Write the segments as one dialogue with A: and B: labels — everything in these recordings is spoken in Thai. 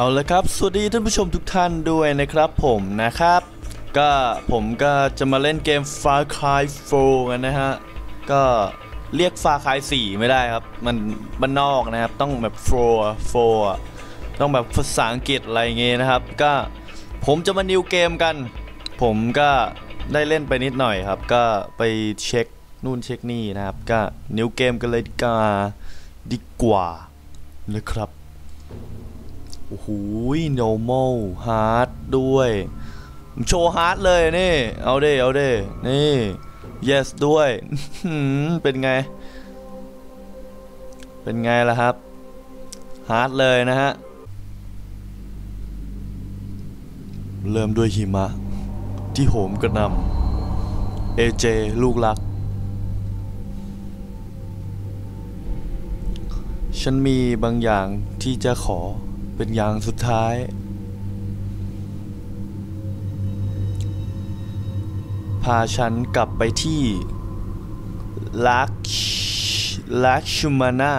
A: เอาละครับ สวัสดีท่านผู้ชมทุกท่านด้วยนะครับผมนะครับ ก็ผมก็จะมาเล่นเกม Far Cry 4กันนะฮะ ก็เรียก Far Cry 4 ไม่ได้ครับ มันบ้านนอกนะครับ ต้องแบบ 4 4 ต้องแบบภาษาอังกฤษอะไรเงี้ยนะครับ ก็ผมจะมานิวเกมกัน ผมก็ได้เล่นไปนิดหน่อยครับ ก็ไปเช็คนู่นเช็คนี่นะครับ ก็นิวเกมกันเลยดีกว่าดีกว่านะครับ โอ้โห normal hard ด้วยโชว์ฮาร์ดเลยนี่ เอาเด้เอาเด้นี่ yes ด้วย เป็นไง เป็นไงล่ะครับ ฮาร์ดเลยนะฮะ เริ่มด้วยหิมะ ที่โหมกระหนำเอเจลูกรัก ฉันมีบางอย่างที่จะขอ เป็นอย่างสุดท้าย พาฉันกลับไปที่ลักลักชมานา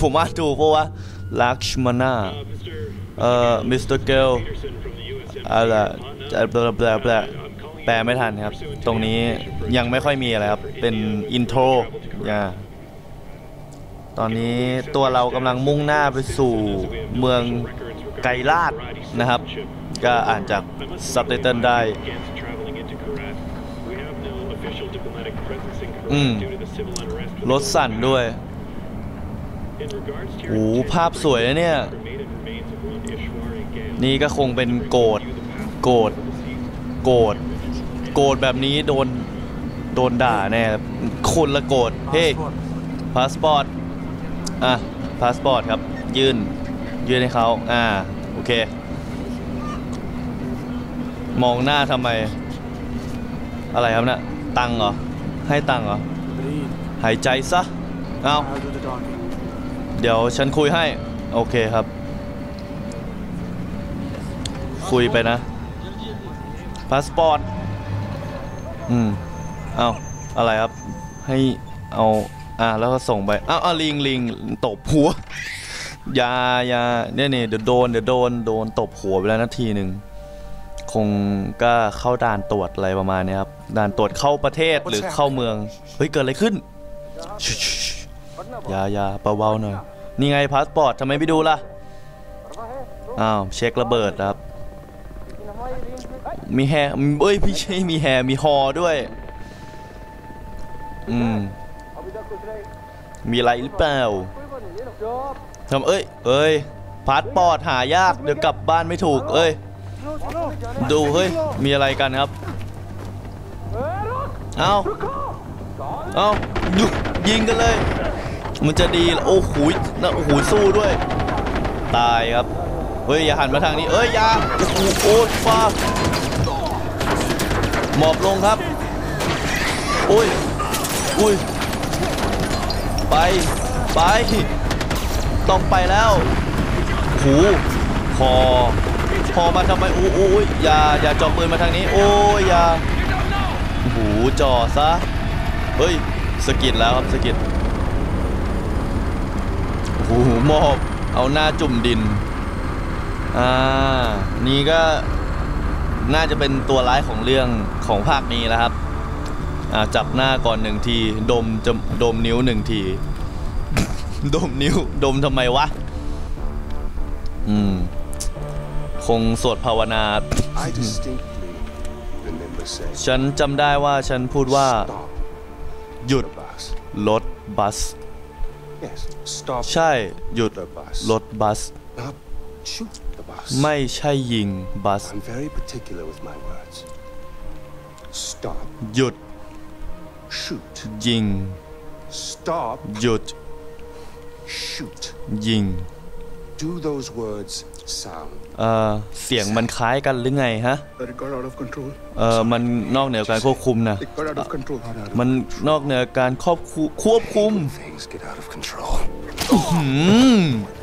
A: ผมอ่านถูกปะวะลักชมานาเอ่อมิสเตอร์เกลอะไรแปลแปลแปลแปลไม่ทันครับ ตรงนี้ยังไม่ค่อยมีอะไรครับ เป็นอินโทรอย่า ตอนนี้ตัวเรากำลังมุ่งหน้าไปสู่เมืองไกลาดนะครับ ก็อ่านจากซับไตเติลได้ อืมรถสั่นด้วยโอ้โหภาพสวยนะเนี่ย นี่ก็คงเป็นโกดโกดโกดโกดแบบนี้โดน โดนด่าแน่คนละโกดเฮ้พาสปอร์ต อะพาสปอร์ตครับ ยื่น ยื่นให้เขาอ่า โอเค มองหน้าทำไม อะไรครับเนะ่ะตังเหรอ ให้ตังเหรอ หายใจซะ เอาเดี๋ยวฉันคุยให้ โอเคครับ คุยไปนะ พาสปอร์ต อืม เอาอะไรครับ ให้เอา อ่าแล้วก็ส่งไปอ้าวอ้าวลิงลิงตบหัวอยาอยาเนี่ยนี่เดี๋ยวโดนเดี๋ยวโดนโดนตบหัวไปแล้วนาทีหนึ่งคงก็เข้าด่านตรวจอะไรประมาณเนี้ยครับด่านตรวจเข้าประเทศหรือเข้าเมืองเฮ้ยเกิดอะไรขึ้นชิชิชิอย่าอย่าเบาๆหน่อยนี่ไงพาสปอร์ตทำไมไม่ดูล่ะอ้าวเช็คระเบิดครับ มีแฮร์เอ้ยพี่ใช่มีแฮร์มีฮอด้วย อืม มีอะไรหรือเปล่าทำเอ้ย เอ้ย พาสปอร์ตหายาก เดี๋ยวกลับบ้านไม่ถูก เอ้ย ดูเฮ้ย มีอะไรกันครับ เอาเอายุยิงกันเลย มันจะดีหรอโอ้โหยนะโอ้โหสู้ด้วย ตายครับ เฮ้ย อย่าหันมาทางนี้ เอ้ย อย่า โอ้โหโอ้ยฟ้าหมอบลงครับ โอ้ย อุ้ย ไป ไป ต้องไปแล้วหูคอคอมาทำไมโอ้โอ้ยอย่าอย่าจ่อปืนมาทางนี้ โอ้ยอย่าหูจ่อซะ เฮ้ยสกิดแล้วครับสกิดโอ้โหมอบเอาหน้าจุ่มดิน อ่า นี่ก็น่าจะเป็นตัวร้ายของเรื่องของภาคนี้แล้วครับ จับหน้าก่อนหนึ่งที ดมจะดมนิ้วหนึ่งที ดมนิ้ว ดมทำไมวะ อืม คงสวดภาวนา
B: I distinctly remember saying,
A: ฉันจำได้ว่าฉันพูดว่า
B: stop
A: หยุด
B: the bus.
A: รถบัส
B: Yes, stop
A: ใช่ หยุด
B: the bus.
A: รถบัส
B: Not shoot the bus.
A: ไม่ใช่ยิงบัส
B: I'm very particular with my words. Stop.
A: หยุด
B: Shoot.
A: ยิง
B: Stop.
A: หยุด
B: Shoot.
A: ยิง
B: Do those words sound?
A: เอ่อเสียงมันคล้ายกันหรือไงฮะ
C: But it got out of control.
A: เอ่อมันนอกเหนือการควบคุมนะ
C: It got out of control.
A: มันนอกเหนือการควบคุควบคุม
B: Things get out of control.
A: อืม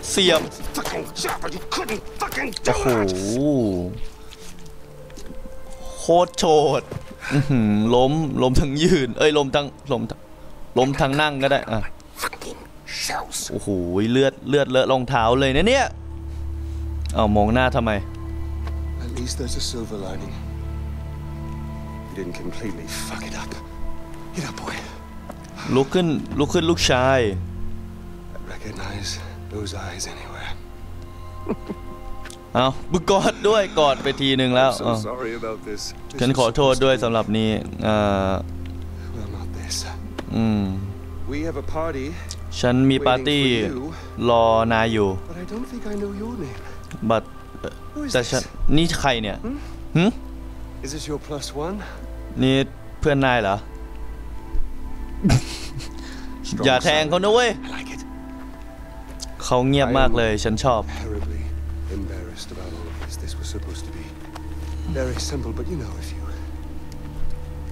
A: เสียบ
B: Fucking Chopper, you couldn't fucking
A: โอ้
B: do
A: โห
B: it!
A: โคตรโฉดอื้อหือ ล้มล้มทั้งยืน เอ้ยล้มทั้งล้มทั้งล้มทั้งนั่งก็ได้อะ
B: Fucking shells.
A: โอ้โหเลือดเลือดเลอะรองเท้าเลยนะเนี่ยเอามองหน้าทำไม
B: At least there's a silver lining. You didn't completely fuck it up. Get up, boy.
A: ลุกขึ้นลุกขึ้นลูกชาย
B: I recognize those eyes anywhere.
A: เอาบึกกอดด้วยกอดไปทีหนึ่งแล้ว
B: I'm so
A: อ้าว
B: sorry about this. This
A: ฉัน
B: was
A: ขอโทษด้วย
B: supposed
A: สำหรับนี้อ่า
B: to- Well, not this.
A: อืม
B: We have a party,
A: ฉันมีปาร์ตี้รอนายอยู่
B: but I don't think I know your name.
A: บัต
B: Who is
A: แต่ฉัน
B: this?
A: นี่ใครเนี่ยหึ
B: Is this your plus one?
A: นี่เพื่อนนายเหรอ อย่าแทงเขานะเว้ย
B: I like it.
A: เขาเงียบมากเลยฉันชอบ
B: supposed to be very simple, but you know, if you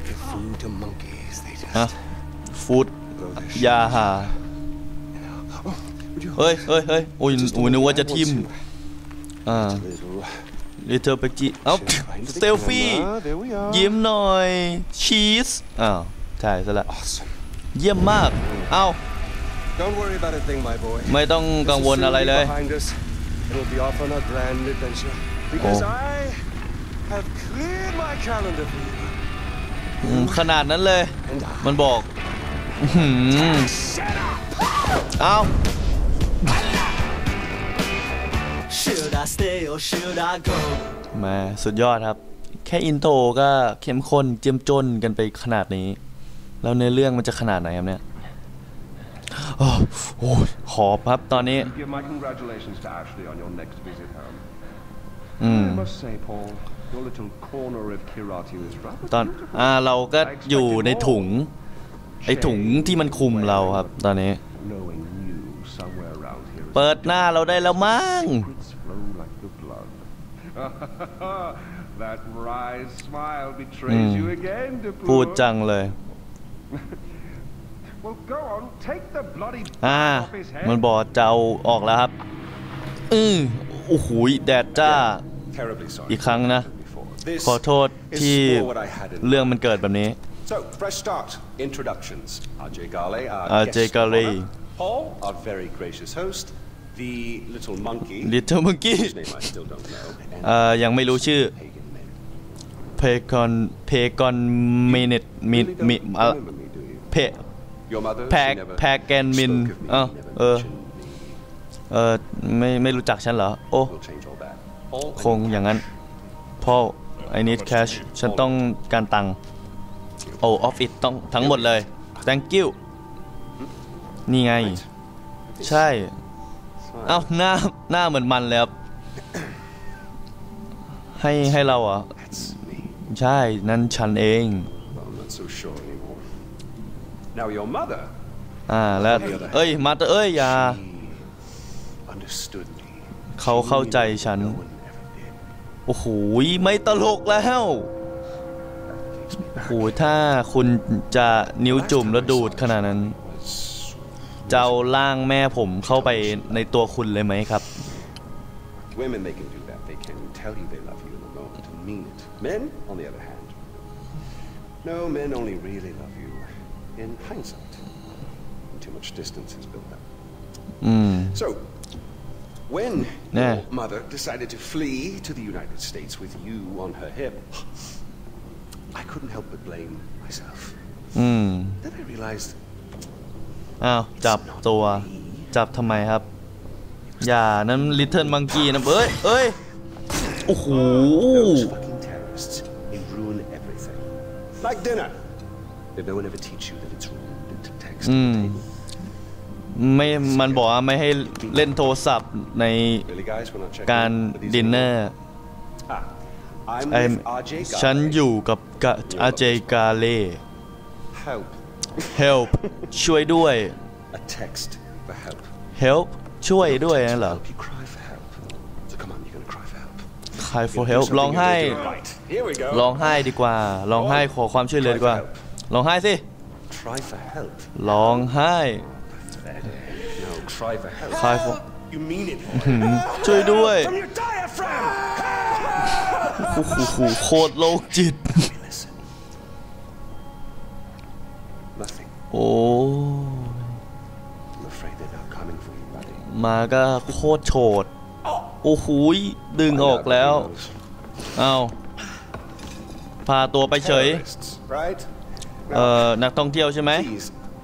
B: give food to monkeys, they just
A: ฮะฟูด
B: blow their
A: ยา
B: shit.
A: หา
B: Oh, would you
A: เฮ้ย
B: hold
A: เฮ้ยเฮ้ยโอ้ย
B: Just a
A: โอ้ยนึก
B: minute,
A: ว่า
B: I
A: จะ
B: want
A: ทิม
B: to
A: อ่า
B: little
A: ลิเทอร์เปจิเอ้า
B: share into the
A: เซลฟี่
B: camera. There we are.
A: ยิ้มหน่อยชีสอ้าวใช่ซะละ
B: Awesome.
A: เยี่ยมมาก เอ้า
B: Don't worry about a thing, my boy.
A: ไม่ต้องกังวล
B: This will
A: อะไร
B: soon
A: เล
B: be
A: ย
B: Behind us, and we'll be off on a grand adventure. Because
A: Oh.
B: I have cleared my calendar for you.
A: อืมขนาดนั้นเลย
B: And I
A: มันบอกอื้อหือเอ้า
C: Should I stay or should I go?
A: แหมาสุดยอดครับ แค่อินโทรก็เข้มข้นเจียมจนกันไปขนาดนี้ แล้วในเรื่องมันจะขนาดไหนครับเนี่ยโอ้โหหอบครับตอนนี้ ตอน
D: beautiful.
A: อ่าเราก็อยู่ในถุง ไอถุงที่มันคุมเราครับ ตอนนี้
D: Knowing you somewhere around here. is
A: เปิดหน้าเราได้แล้วมั้ง
D: Secrets flow like the blood. that wry smile betrays
A: Mm.
D: you again,
A: พูด
D: Dupur.
A: จังเลย
D: Well, go on, take the bloody
A: อ่า
D: off his head.
A: มันบอกจะเอาออกแล้วครับ อือโอ้โหแดดจ้า
B: terribly sorry.
A: อีกครั้งนะ
B: Before. This
A: ขอโทษที่
B: is more what I had in
A: เรื่องมันเกิดแบบนี้
B: So, fresh start. Introductions. Ajay Gale, our
A: Ajay
B: guest of
A: Gale.
B: honor. Paul, our very gracious host. The little monkey,
A: Little Monkey
B: whose name I still don't know. And
A: เอ่อยังไม่รู้ชื่อ
B: pagan men.
A: เพกอนเพกอนมินิตมิ
B: Really don't
A: มิ
B: remember me, do you?
A: เพ
B: Your mother, she
A: Pag-
B: never
A: Pagan Min.
B: spoke of me,
A: Oh,
B: never
A: uh.
B: mentioned me.
A: เออไม่ไม่รู้จักฉันเหรอโอ้
B: We'll change all that. Paul, I
A: คง
B: need
A: อย่างนั้นพ่อ I need cash ฉันต้องการตังค์โอ้ออฟฟิศต้องทั้งหมดเลย thank you นี่ไง
B: this.
A: ใช่
B: Smile.
A: เอ้าหน้าหน้าเหมือนมันเลยครับ ให้ให้เราเหรอะ
B: That's me.
A: ใช่ นั่นฉันเอง
B: Well, I'm not so sure anymore. Now, your mother,
A: อ่าแล้ว เอ้ย มาเตอร์เอ้ยอย่า
B: she understood me.
A: เขาเข้าใจฉัน โอ้โหไม่ตลกแล้ว
B: Takes me
A: โอ้
B: back.
A: โหถ้าคุณจะนิ้วจุ่มแล้วดูดขนาดนั้น
B: Was
A: จะเอาร่างแม่ผมเข้าไปในตัวคุณเลยไหมครับ
B: Women, they can do that. They can tell you they love you in the moment and mean it. Men, on the other hand, no, men only really love you in hindsight. When too much distance has built up.
A: อืม
B: So, when
A: Yeah.
B: your mother decided to flee to the United States with you on her hip, I couldn't help but blame myself.
A: อืม
B: Then I realized
A: อ้าว จับตัว จับทำไมครับ อย่า นั้นลิ t เ l ิ m มังกี้นะ เอ้ย เอ้ย โอ้โห
B: those fucking terrorists, they ruin everything. Like dinner. Did no one ever teach you that it's rude to text at the table?
A: ไม่มันบอกว่าไม่ให้เล่นโทรศัพท์ใน
B: Really, guys, we're not checking
A: การ
B: for these
A: ดินเนอ
B: little-
A: ร์
B: Ah, I'm
A: ไอ้
B: with RJ
A: ฉัน
B: Gale.
A: อยู่กับกะอาเจกาเล่
B: Help.
A: help ช่วยด้วย
B: A text for help.
A: help ช่วยด้วยนะเหรอ
B: Help you cry for help. So come on, you're gonna cry for help.
A: cry for
B: You're gonna do
A: help
B: something
A: ร้องไห้
B: you're gonna do. Right. Here we go.
A: ร้องไห้ดีกว่าร้องไห้ขอความช่วยเหลือดีกว่าร้องไห้สิ
B: Try for help.
A: ร้องไห้
B: No, cry for help.
A: Cry for-
B: You mean it.
A: ช่วยด้วย
B: From your diaphragm.
A: โอ้โหโคตรโลกจิต
B: Listen. Nothing.
A: โอ้
B: I'm afraid they're not coming for you, buddy.
A: มาก็โคตรโฉดโอ้โหยดึง
B: Find
A: ออก
B: out what
A: แล้ว
B: he knows.
A: เอาพาตัวไปเฉย
B: Terrorists, right?
A: เอ่อ
B: Now,
A: นักท่องเที่ยวใช่ไหม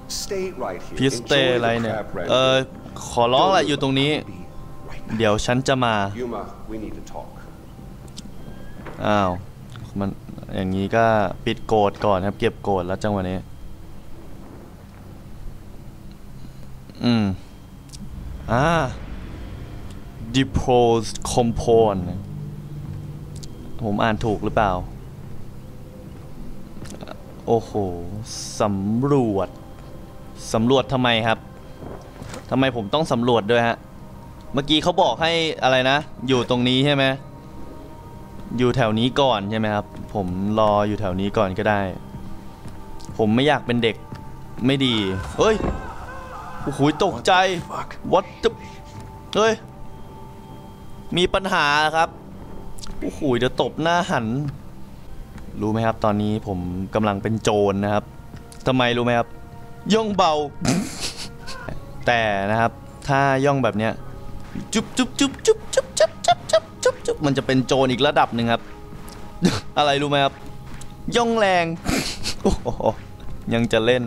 B: please stay right here.
A: พิสเต
B: Enjoy
A: อะไร
B: the
A: เนี่ย
B: crab
A: เออ
B: rangoon.
A: ขอร้องละ
B: Don't
A: อยู่ตรงนี้
B: be right back.
A: เดี๋ยวฉันจะมา
B: Yuma, we need to talk.
A: อ้าว มันอย่างนี้ก็ปิดโกรธก่อนครับ เก็บโกรธแล้วจังหวะนี้ อืม อ่า deposed compound ผมอ่านถูกหรือเปล่า โอ้โห สำรวจ สำรวจทำไมครับทำไมผมต้องสำรวจด้วยฮะ เมื่อกี้เขาบอกให้อะไรนะ อยู่ตรงนี้ใช่ไหมอยู่แถวนี้ก่อนใช่ไหมครับ ผมรออยู่แถวนี้ก่อนก็ได้ ผมไม่อยากเป็นเด็กไม่ดี เฮ้ย โอ้โหตกใจ what the เฮ้ย มีปัญหาครับ โอ้โหเดี๋ยวตบหน้าหัน รู้ไหมครับ ตอนนี้ผมกำลังเป็นโจรนะครับทำไมรู้ไหมครับ ย่องเบา แต่นะครับ ถ้าย่องแบบเนี้ยจุ๊บจุ๊บจุ๊บจุ๊บจุ๊บจุ๊บจุ๊บจุ๊บจุ๊บจุ๊บมันจะเป็นโจรอีกระดับหนึ่งครับ อะไรรู้ไหมครับ ย่องแรงโอ้โหยังจะเล่น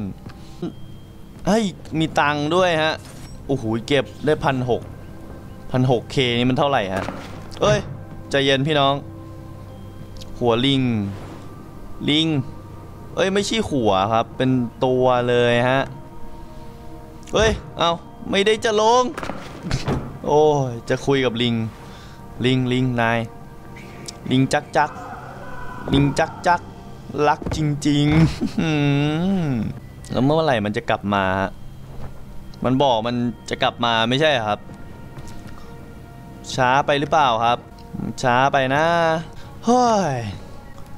A: เฮ้ยมีตังค์ด้วยฮะโอ้โหเก็บได้พันหกพันหกเคนี่มันเท่าไหร่ฮะเอ้ยใจเย็นพี่น้อง หัวลิง ลิง เอ้ยไม่ใช่หัวครับ เป็นตัวเลยฮะเฮ้ย เอาไม่ได้จะลง โอ้ยจะคุยกับลิง ลิงลิงนาย ลิงจักจักลิงจักจักรักจริงๆแล้วเมื่อไหร่มันจะกลับมา มันบอกมันจะกลับมาไม่ใช่ครับ ช้าไปหรือเปล่าครับ ช้าไปนะเฮ้ย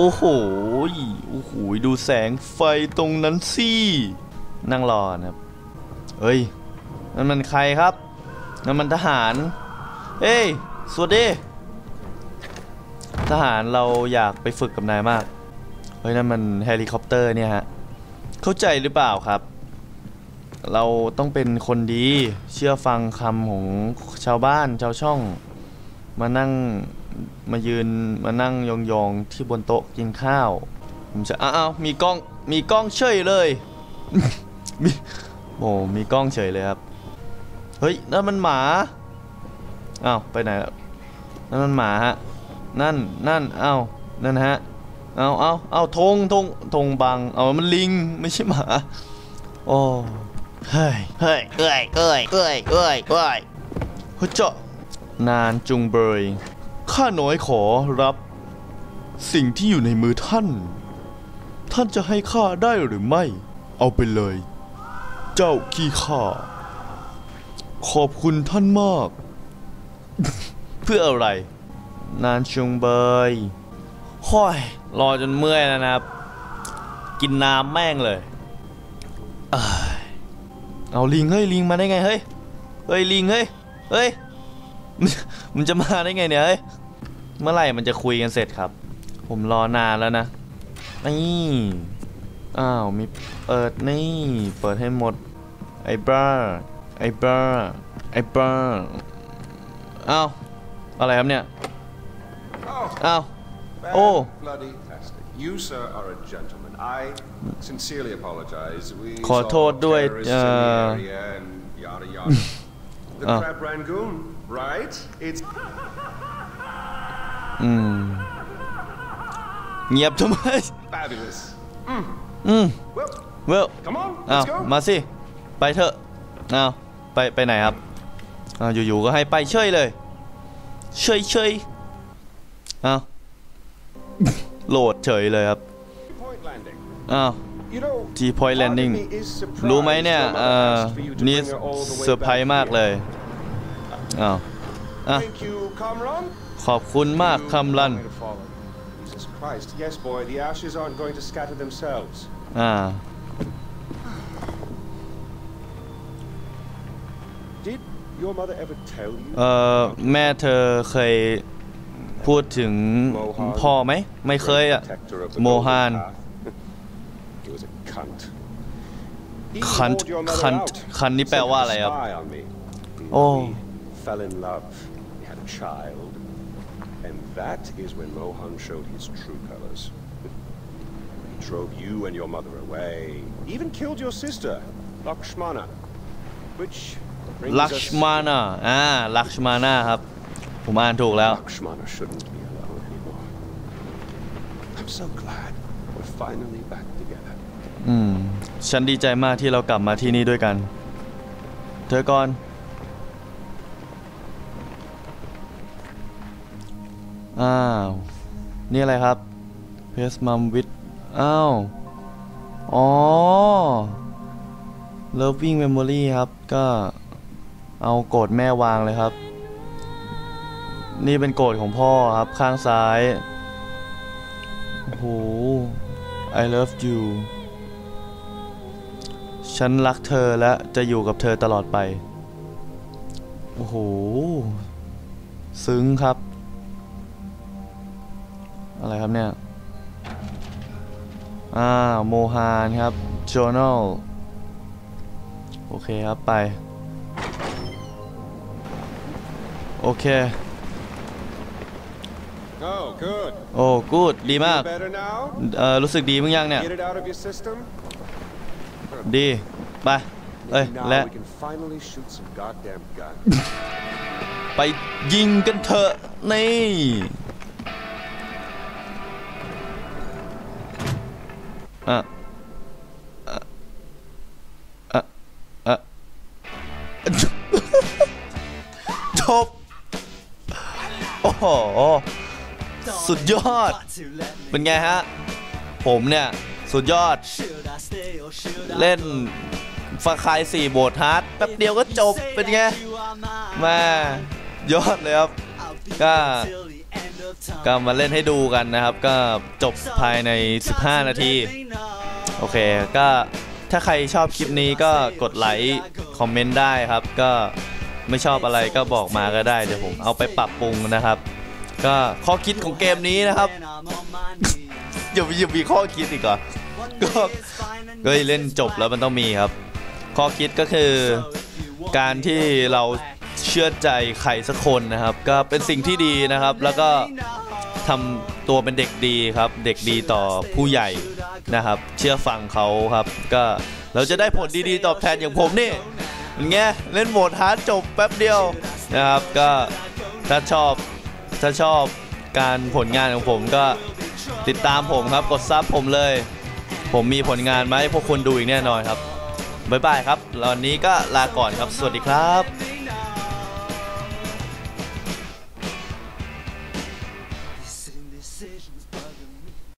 A: โอ้โห โอ้โห ดูแสงไฟตรงนั้นสิ นั่งรอนะครับ เฮ้ย นั่นมันใครครับ นั่นมันทหารเฮ้ย สวัสดี ทหารเราอยากไปฝึกกับนายมาก เฮ้ย นั่นมันเฮลิคอปเตอร์เนี่ยฮะ เข้าใจหรือเปล่าครับ เราต้องเป็นคนดี เชื่อฟังคำของชาวบ้านชาวช่อง มานั่ง มายืนมานั่งยองๆที่บนโต๊ะกินข้าว ผมจะอ้าวมีกล้องมีกล้องเฉยเลยมีโอ้มีกล้องเฉยเลยครับ เฮ้ยนั่นมันหมาอ้าวไปไหนแล้วนั่นมันหมาฮะนั่นนั่นอ้าวนั่นฮะเอาเอาเอาธงธงธงบัง เอามันลิงไม่ใช่หมาโอ้เฮ้ยเฮ้ย
E: เอ้ยเอ้ยเอ้ยเอ้ยเอ้ย
A: เฮ้ยเจาะนานจุงเบย ข้าน้อยขอรับ สิ่งที่อยู่ในมือท่าน ท่านจะให้ข้าได้หรือไม่ เอาไปเลย เจ้าขี้ข้า ขอบคุณท่านมาก เพื่ออะไร นานจุงเบยห้อยรอจนเมื่อยแล้วนะครับ กินน้ำแม่งเลย เอ้ยเอาลิงเฮ้ยลิงมาได้ไงเฮ้ย เฮ้ยลิงเฮ้ย เฮ้ย มันมันจะมาได้ไงเนี่ยเฮ้ยเมื่อไหร่มันจะคุยกันเสร็จครับ ผมรอนานแล้วนะนี่อ้าวมีเปิดนี่ เปิดให้หมด ไอ้บ้าไอ้บ้าไอ้บ้าอ้าวอะไรครับเนี่ย
B: Oh,
A: อ้าว
B: bad
A: Oh.
B: bloody tastic. You, sir, are a gentleman. I sincerely apologize. We
A: ขอโทษ
B: saw
A: ด้วย
B: terrorists
A: เอ่อ
B: in the area and yada yada. the
A: Oh.
B: crab rangoon, right? It's
A: อืมเงียบทำไม
B: fabulous.
A: อืม
B: Well,
A: เวล
B: come on,
A: อ้าว
B: let's go.
A: มาสิ ไปเถอะอ้าวไปไปไหนครับอ้าวอยู่ๆก็ให้ไปเฉยเลยเฉยเฉยอ้าว โหลดเฉยเลยครับ
B: Point landing.
A: อ้าว
B: You know,
A: T point
B: part of
A: landing
B: me is surprised
A: รู้ไหมเนี่ย
B: your
A: เอ่
B: mother
A: อ
B: asked for you to
A: นี่
B: bring her all the way
A: เซอร์ไพร
B: back
A: ส์มากเลย
B: here.
A: อ้าวอะ
B: Thank you, Kamran.
A: ขอบคุณมากคำรัน
B: Want me to follow? Jesus Christ, yes, boy, the ashes aren't going to scatter themselves.
A: อ่า
B: Did your mother ever tell you?
A: เอ่อแม่เธอเคยพูดถึงพ่อไหมไม่เคยอะ
B: Protector of the
A: โมฮัน
B: golden path. he was a cunt. He
A: Cunt,
B: whored your mother
A: cunt,
B: out,
A: cunt นี่แปล
B: sent
A: ว่า
B: her
A: อะไร
B: to
A: ครับ
B: spy on me.
A: Oh.
B: We fell in love. We had a child. And that is when Mohan showed his true colors. He drove you and your mother away. Even killed your sister, Lakshmana. Which brings
A: ลักช
B: us...
A: มานาอ่า ลักชมานาครับ ผมอ่านถูกแล้ว
B: Lakshmana shouldn't be alone anymore. I'm so glad we're finally back together.
A: อืม ฉันดีใจมากที่เรากลับมาที่นี่ด้วยกัน เธอก่อน อ้าว นี่อะไรครับเพสมัมวิดอ้าว อ๋อ Loving Memory ครับ ก็เอาโกรธแม่วางเลยครับ นี่เป็นโกรธของพ่อครับ ข้างซ้าย โอ้โห I love you ฉันรักเธอและจะอยู่กับเธอตลอดไป โอ้โห ซึ้งครับ อะไรครับเนี่ย อ่า โมฮานครับ journal โอเคครับไป โอเค
B: Oh, good.
A: โอ้กูดดีมาก
B: Better now?
A: เอ่อ รู้สึกดีมั้งยังเนี่ย
B: Get it out of your system?
A: ดี ไปเอ้ย
B: Maybe now
A: และ
B: we can finally shoot some goddamn gun.
A: ไปยิงกันเถอะ นี่ อะอะอะจบ โอ้โห สุดยอด เป็นไงฮะ ผมเนี่ย สุดยอด เล่นฟาคายสี่โบทฮาร์ดแป๊บเดียวก็จบเป็นไงแม่ยอดเลยครับก็ ก็มาเล่นให้ดูกันนะครับ ก็จบภายใน 15 นาที โอเค ก็ถ้าใครชอบคลิปนี้ก็กดไลค์คอมเมนต์ได้ครับ ก็ไม่ชอบอะไรก็บอกมาก็ได้ เดี๋ยวผมเอาไปปรับปรุงนะครับ ก็ข้อคิดของเกมนี้นะครับอย่ามีอย่ามีข้อคิดอีกเหรอก็ก็เล่นจบแล้วมันต้องมีครับ ข้อคิดก็คือการที่เรา เชื่อใจใครสักคนนะครับ ก็เป็นสิ่งที่ดีนะครับ แล้วก็ทำตัวเป็นเด็กดีครับ เด็กดีต่อผู้ใหญ่นะครับ เชื่อฟังเขาครับ ก็เราจะได้ผลดีๆตอบแทนอย่างผมนี่เป็นไงเล่นโหมดฮาร์ดจบแป๊บเดียวนะครับ ก็ถ้าชอบถ้าชอบการผลงานของผมก็ติดตามผมครับ กดซับผมเลย ผมมีผลงานมาให้พวกคุณดูอีกแน่นอนครับบ๊ายบายครับแล้ววันนี้ก็ลาก่อนครับ สวัสดีครับ